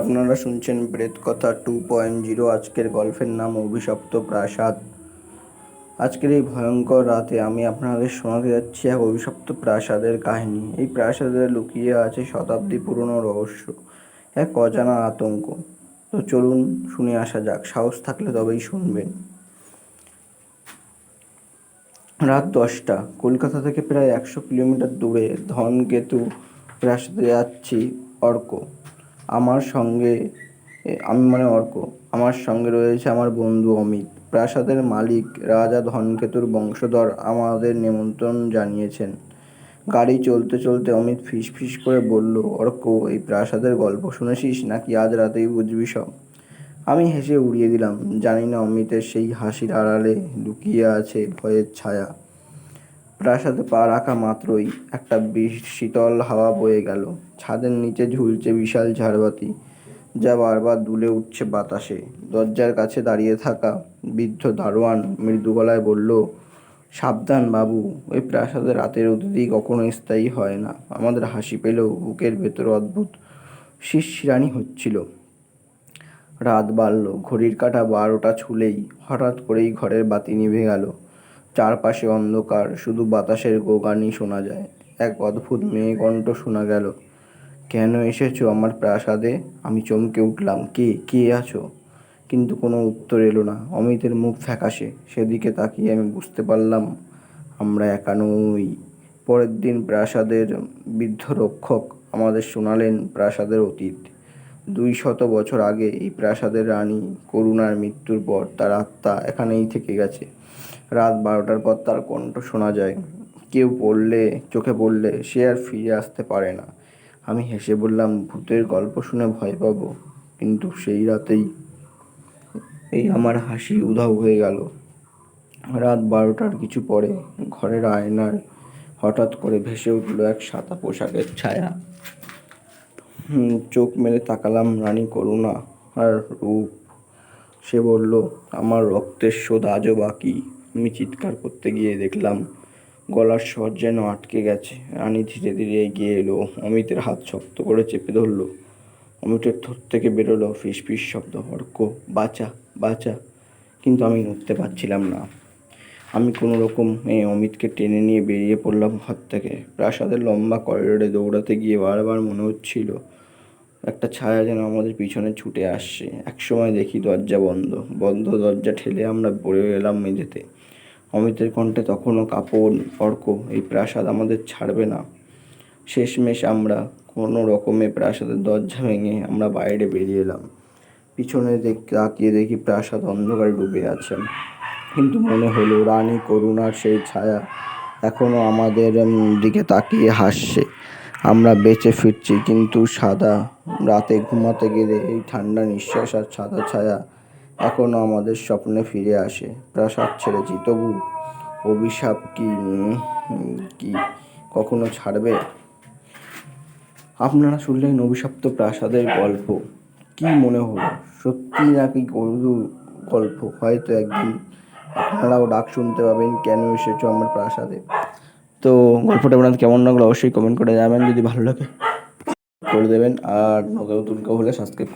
আপনারা শুনছেন প্রেত কথা টু পয়েন্ট জিরো আজকের গল্পের নাম অভিশপ্ত প্রাসাদ। আজকের এই ভয়ঙ্কর রাতে আমি আপনাদের শোনাতে যাচ্ছি এক অভিশপ্ত প্রাসাদের কাহিনী। এই প্রাসাদে লুকিয়ে আছে শতাব্দী পুরনো রহস্য, এক অজানা আতঙ্ক। তো চলুন শুনে আসা যাক, সাহস থাকলে তবেই শুনবেন। রাত দশটা, কলকাতা থেকে প্রায় একশো কিলোমিটার দূরে ধনকেতু প্রাসাদে যাচ্ছি অর্ক। আমার সঙ্গে আমি মানে অর্ক, আমার সঙ্গে রয়েছে আমার বন্ধু অমিত। প্রাসাদের মালিক রাজা ধনকেতুর বংশধর আমাদের নিমন্ত্রণ জানিয়েছেন। গাড়ি চলতে চলতে অমিত ফিস ফিস করে বলল, অর্ক, এই প্রাসাদের গল্প শুনেছিস নাকি আজ রাতেই বুঝবি সব? আমি হেসে উড়িয়ে দিলাম। জানি না অমিতের সেই হাসির আড়ালে লুকিয়ে আছে ভয়ের ছায়া। প্রাসাদে পা রাখা মাত্রই একটা বিশ শীতল হাওয়া বয়ে গেল। ছাদের নিচে ঝুলছে বিশাল ঝাড়বাতি, যা বারবার দুলে উঠছে বাতাসে। দরজার কাছে দাঁড়িয়ে থাকা বৃদ্ধ দারোয়ান মৃদু গলায় বলল, সাবধান বাবু, ওই প্রাসাদে রাতের অতিথি কখনো স্থায়ী হয় না। আমাদের হাসি পেলেও বুকের ভেতর অদ্ভুত শিরশিরানি হচ্ছিল। রাত বাড়ল, ঘড়ির কাঁটা বারোটা ছুলেই হঠাৎ করেই ঘরের বাতি নিভে গেল। চারপাশে অন্ধকার, শুধু বাতাসের গোগানি শোনা যায়। এক অদ্ভুত মেয়ে কণ্ঠ শোনা গেল। কেন এসেছ আমার প্রাসাদে? আমি চমকে উঠলাম। কে কে আছো? কিন্তু কোনো উত্তর এলো না। অমিতের মুখ ফ্যাকাশে। সেদিকে তাকিয়ে আমি বুঝতে পারলাম, আমরা একা নই। পরের দিন প্রাসাদের বৃদ্ধ রক্ষক আমাদের শোনালেন প্রাসাদের অতীত। দুই শত বছর আগে এই প্রাসাদের রানী করুণার মৃত্যুর পর তার আত্মা এখানেই থেকে গেছে। রাত বারোটার পর তার কণ্ঠ শোনা যায়। কেউ পড়লে চোখে পড়লে সে আর ফিরে আসতে পারে না। আমি হেসে বললাম, ভূতের গল্প শুনে ভয় পাবো। কিন্তু সেই রাতেই এই আমার হাসি উধাও হয়ে গেল। রাত বারোটার কিছু পরে ঘরের আয়নার হঠাৎ করে ভেসে উঠল এক সাদা পোশাকের ছায়া। চোখ মেলে তাকালাম রানী করুণা আর রূপ। সে বলল, আমার রক্তের শোধ আজও বাকি। আমি চিৎকার করতে গিয়ে দেখলাম, গলার স্বর যেন আটকে গেছে। রানী ধীরে ধীরে এগিয়ে এলো। অমিতের হাত শক্ত করে চেপে ধরলো। অমিতের ঠোঁট থেকে বেরোলো। ফিস ফিস শব্দ হর্ক বাঁচা বাঁচা। কিন্তু আমি নড়তে পারছিলাম না। আমি কোনো রকম, এই অমিতকে টেনে নিয়ে বেরিয়ে পড়লাম ঘর থেকে। প্রাসাদের লম্বা করিডোরে দৌড়াতে গিয়ে বারবার মনে হচ্ছিল একটা ছায়া যেন আমাদের পিছনে ছুটে আসছে। একসময় দেখি দরজা বন্ধ। বন্ধ দরজা ঠেলে আমরা পড়ে এলাম মেঝেতে। অমিতের কণ্ঠে তখনও কাপড়, অর্ক, এই প্রাসাদ আমাদের ছাড়বে না। শেষমেশ আমরা কোনো রকমে প্রাসাদের দরজা ভেঙে আমরা বাইরে বেরিয়ে এলাম। পিছনে দেখ, তাকিয়ে দেখি প্রাসাদ অন্ধকারে ডুবে আছে। কিন্তু মনে হলো, রানী করুণার সেই ছায়া এখনও আমাদের দিকে তাকিয়ে হাসছে। আমরা বেঁচে ফিরছি, কিন্তু সাদা রাতে ঘুমাতে গেলে এই ঠান্ডা নিঃশ্বাস আর সাদা ছায়া এখনও আমাদের স্বপ্নে ফিরে আসে। প্রাসাদ ছেড়েছি, তবু অভিশাপ কি কি কখনো ছাড়বে? আপনারা শুনলেন অভিশপ্ত প্রাসাদের গল্প। কি মনে হলো? সত্যি নাকি গরু গল্প? হয়তো একদিন আপনারাও ডাক শুনতে পাবেন, কেন এসেছ আমার প্রাসাদে? তো গল্পটা আপনাদের কেমন লাগল অবশ্যই কমেন্ট করে জানাবেন, যদি ভালো লাগে, করে দেবেন, আর নতুন কেউ হলে সাবস্ক্রাইব